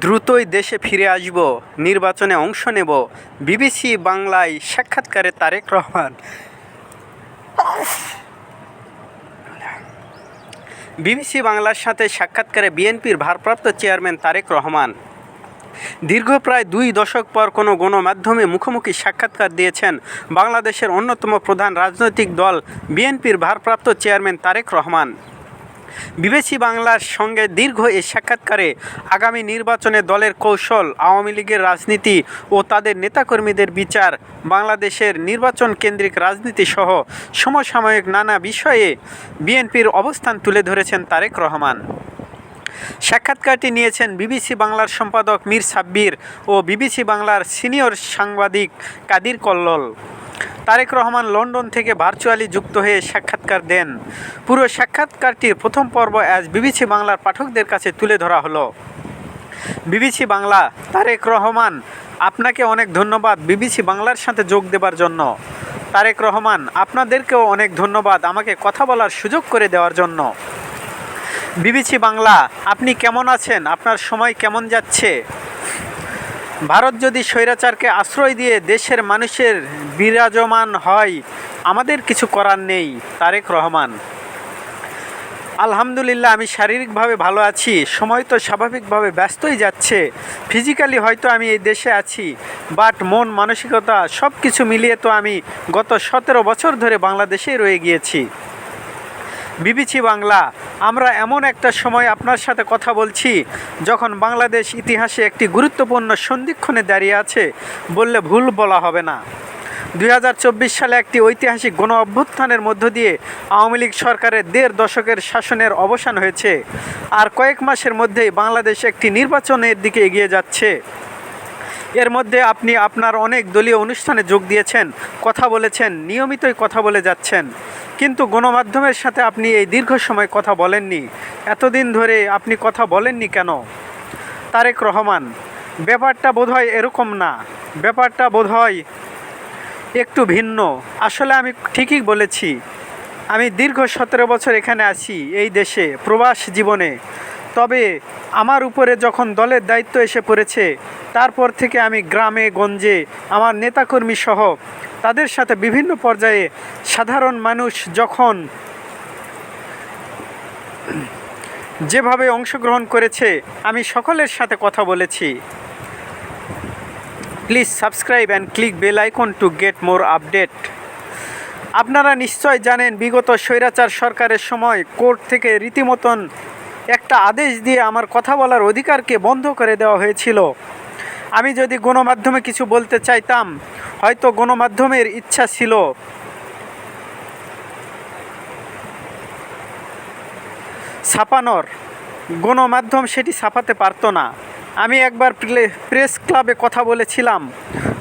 দ্রুতই দেশে ফিরে আসব, নির্বাচনে অংশ নেব। বিবিসি বাংলায় সাক্ষাৎকারে তারেক রহমান। বিবিসি বাংলার সাথে সাক্ষাৎকারে বিএনপির ভারপ্রাপ্ত চেয়ারম্যান তারেক রহমান। দীর্ঘ প্রায় দুই দশক পর কোনো গণমাধ্যমে মুখোমুখি সাক্ষাৎকার দিয়েছেন বাংলাদেশের অন্যতম প্রধান রাজনৈতিক দল বিএনপির ভারপ্রাপ্ত চেয়ারম্যান তারেক রহমান। বিবিসি বাংলার সঙ্গে দীর্ঘ এই সাক্ষাৎকারে আগামী নির্বাচনে দলের কৌশল, আওয়ামী লীগের রাজনীতি ও তাদের নেতাকর্মীদের বিচার, বাংলাদেশের নির্বাচন কেন্দ্রিক রাজনীতি সহ সমসাময়িক নানা বিষয়ে বিএনপির অবস্থান তুলে ধরেছেন তারেক রহমান। সাক্ষাৎকারটি নিয়েছেন বিবিসি বাংলার সম্পাদক মীর সাব্বির ও বিবিসি বাংলার সিনিয়র সাংবাদিক কাদির কল্লোল। তারেক রহমান লন্ডন থেকে ভার্চুয়ালি যুক্ত হয়ে সাক্ষাৎকার দেন। পুরো সাক্ষাৎকারটির প্রথম পর্ব আজ বিবিসি বাংলার পাঠকদের কাছে তুলে ধরা হলো। বিবিসি বাংলা, তারেক রহমান, আপনাকে অনেক ধন্যবাদ বিবিসি বাংলার সাথে যোগ দেবার জন্য। তারেক রহমান, আপনাদেরকেও অনেক ধন্যবাদ আমাকে কথা বলার সুযোগ করে দেওয়ার জন্য। বিবিসি বাংলা, আপনি কেমন আছেন? আপনার সময় কেমন যাচ্ছে? ভারত যদি স্বৈরাচারকে আশ্রয় দিয়ে দেশের মানুষের বিরাজমান হয়, আমাদের কিছু করার নেই, তারেক রহমান। আলহামদুলিল্লাহ, আমি শারীরিকভাবে ভালো আছি। সময় তো স্বাভাবিকভাবে ব্যস্তই যাচ্ছে। ফিজিক্যালি হয়তো আমি এই দেশে আছি বাট মন, মানসিকতা সব কিছু মিলিয়ে তো আমি গত সতেরো বছর ধরে বাংলাদেশেই রয়ে গিয়েছি। বিবিসি বাংলা, আমরা এমন একটা সময় আপনার সাথে কথা বলছি, যখন বাংলাদেশ ইতিহাসে একটি গুরুত্বপূর্ণ সন্ধিক্ষণে দাঁড়িয়ে আছে, বললে ভুল বলা হবে না। দুই হাজার চব্বিশ সালে একটি ঐতিহাসিক গণ অভ্যুত্থানের মধ্য দিয়ে আওয়ামী লীগ সরকারের দেড় দশকের শাসনের অবসান হয়েছে, আর কয়েক মাসের মধ্যেই বাংলাদেশ একটি নির্বাচনের দিকে এগিয়ে যাচ্ছে। এর মধ্যে আপনি আপনার অনেক দলীয় অনুষ্ঠানে যোগ দিয়েছেন, কথা বলেছেন, নিয়মিতই কথা বলে যাচ্ছেন। কিন্তু গণমাধ্যমের সাথে আপনি এই দীর্ঘ সময় কথা বলেননি। এতদিন ধরে আপনি কথা বলেননি কেন? তারেক রহমান, ব্যাপারটা বোধহয় এরকম না। ব্যাপারটা বোধহয় একটু ভিন্ন। আসলে আমি ঠিকই বলেছি, আমি দীর্ঘ সতেরো বছর এখানে আছি, এই দেশে, প্রবাস জীবনে। তবে আমার উপরে যখন দলের দায়িত্ব এসে পড়েছে, তারপর থেকে আমি গ্রামে, গঞ্জে, আমার নেতাকর্মী সহ তাদের সাথে বিভিন্ন পর্যায়ে সাধারণ মানুষ যখন যেভাবে অংশগ্রহণ করেছে, আমি সকলের সাথে কথা বলেছি। Please subscribe and click bell icon to get more update. আপনারা নিশ্চয় জানেন, বিগত স্বৈরাচার সরকারের সময় কোর্ট থেকে রীতিমতন একটা আদেশ দিয়ে আমার কথা বলার অধিকারকে বন্ধ করে দেওয়া হয়েছিল। আমি যদি গণমাধ্যমে কিছু বলতে চাইতাম হয়তো গণমাধ্যমের ইচ্ছা ছিল। ছাপানোর। গণমাধ্যম সেটি ছাপাতে পারতো না। আমি একবার প্রেস ক্লাবে কথা বলেছিলাম।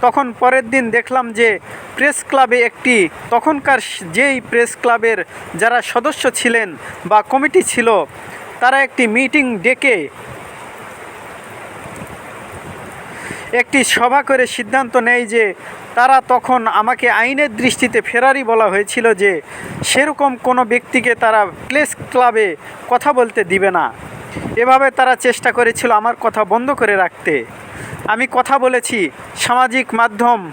তখন পরের দিন দেখলাম যে, প্রেস ক্লাবে একটি তখনকার যেই প্রেস ক্লাবের যারা সদস্য ছিলেন বা কমিটি ছিল, তারা একটি মিটিং ডেকে একটি সভা করে সিদ্ধান্ত নেয় যে তারা তখন আমাকে আইনের দৃষ্টিতে ফেরারি বলা হয়েছিল যে, সেরকম কোনো ব্যক্তিকে তারা প্লেস ক্লাবে কথা বলতে দিবে না। এভাবে তারা চেষ্টা করেছিল আমার কথা বন্ধ করে রাখতে। আমি কথা বলেছি, সামাজিক মাধ্যম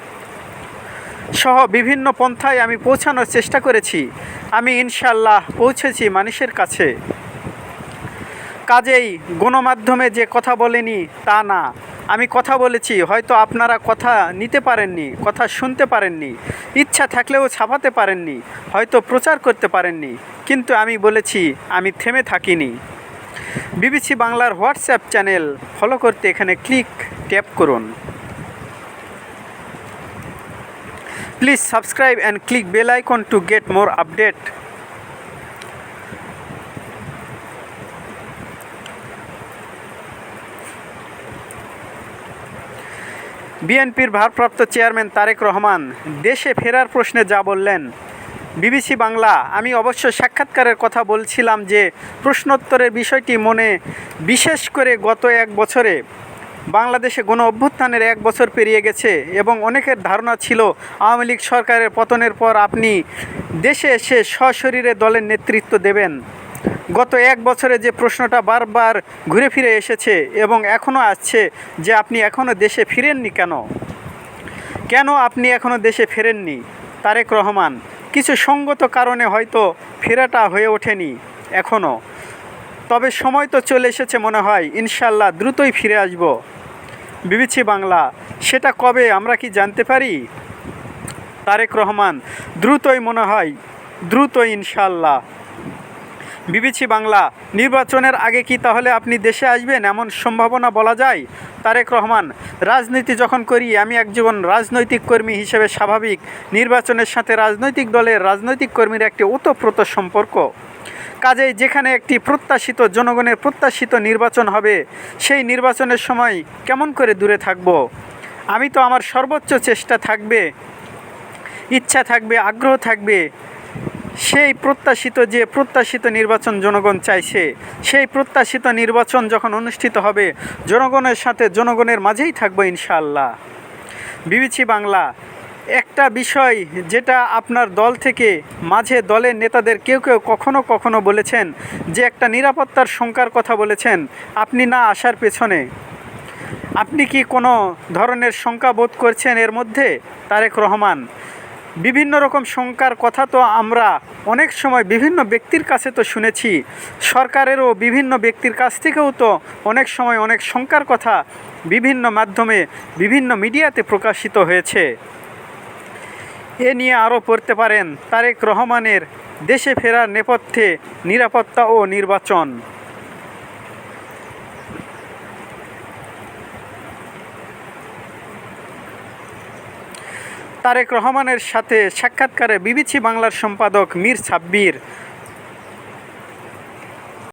সহ বিভিন্ন পন্থায় আমি পৌঁছানোর চেষ্টা করেছি। আমি ইনশাল্লাহ পৌঁছেছি মানুষের কাছে। কাজেই গণমাধ্যমে যে কথা বলেনি তা না। আমি কথা বলেছি, হয়তো আপনারা কথা নিতে পারেননি, কথা শুনতে পারেননি, ইচ্ছা থাকলেও ছাপাতে পারেননি, হয়তো প্রচার করতে পারেননি, কিন্তু আমি বলেছি, আমি থেমে থাকিনি। বিবিসি বাংলার হোয়াটসঅ্যাপ চ্যানেল ফলো করতে এখানে ক্লিক, ট্যাপ করুন। Please subscribe and click bell icon to get more update. বিএনপির ভারপ্রাপ্ত চেয়ারম্যান তারেক রহমান, দেশে ফেরার প্রশ্নে যা বললেন। বিবিসি বাংলা, আমি অবশ্য সাক্ষাৎকারের কথা বলছিলাম যে প্রশ্নোত্তরের বিষয়টি মনে বিশেষ করে গত এক বছরে বাংলাদেশে গণ অভ্যুত্থানের এক বছর পেরিয়ে গেছে এবং অনেকের ধারণা ছিল আওয়ামী লীগ সরকারের পতনের পর আপনি দেশে এসে সশরীরে দলের নেতৃত্ব দেবেন। গত এক বছরে যে প্রশ্নটা বারবার ঘুরে ফিরে এসেছে এবং এখনও আসছে যে আপনি এখনও দেশে ফিরেননি কেন? কেন আপনি এখনও দেশে ফেরেননি? তারেক রহমান, কিছু সঙ্গত কারণে হয়তো ফেরাটা হয়ে ওঠেনি এখনও। তবে সময় তো চলে এসেছে মনে হয়, ইনশাল্লাহ দ্রুতই ফিরে আসব। বিবিসি বাংলা, সেটা কবে আমরা কি জানতে পারি? তারেক রহমান, দ্রুতই মনে হয়, দ্রুতই ইনশাল্লাহ। বিবিসি বাংলা, নির্বাচনের আগে কি তাহলে আপনি দেশে আসবেন? এমন সম্ভাবনা বলা যায়? তারেক রহমান, রাজনীতি যখন করি, আমি একজন রাজনৈতিক কর্মী হিসেবে স্বাভাবিক। নির্বাচনের সাথে রাজনৈতিক দলের রাজনৈতিক কর্মীর একটি ওতপ্রোত সম্পর্ক। কাজেই যেখানে একটি প্রত্যাশিত জনগণের প্রত্যাশিত নির্বাচন হবে, সেই নির্বাচনের সময় কেমন করে দূরে থাকব? আমি তো আমার সর্বোচ্চ চেষ্টা থাকবে, ইচ্ছা থাকবে, আগ্রহ থাকবে সেই প্রত্যাশিত যে প্রত্যাশিত নির্বাচন জনগণ চাইছে, সেই প্রত্যাশিত নির্বাচন যখন অনুষ্ঠিত হবে, জনগণের সাথে জনগণের মাঝেই থাকব ইনশাআল্লাহ। বিবিসি বাংলা, একটা বিষয় যেটা আপনার দল থেকে মাঝে দলের নেতাদের কেউ কেউ কখনো কখনো বলেছেন যে একটা নিরাপত্তার শঙ্কার কথা বলেছেন, আপনি না আসার পেছনে। আপনি কি কোনো ধরনের শঙ্কা বোধ করছেন এর মধ্যে? তারেক রহমান বিভিন্ন রকম শঙ্কার কথা তো আমরা অনেক সময় বিভিন্ন ব্যক্তির কাছে তো শুনেছি। সরকারেরও বিভিন্ন ব্যক্তির কাছ থেকেও তো অনেক সময় অনেক শঙ্কার কথা বিভিন্ন মাধ্যমে, বিভিন্ন মিডিয়াতে প্রকাশিত হয়েছে। এ নিয়ে আরও পড়তে পারেন তারেক রহমানের দেশে ফেরার নেপথ্যে নিরাপত্তা ও নির্বাচন। তারেক রহমানের সাথে সাক্ষাৎকারে বিবিসি বাংলার সম্পাদক মীর সাব্বির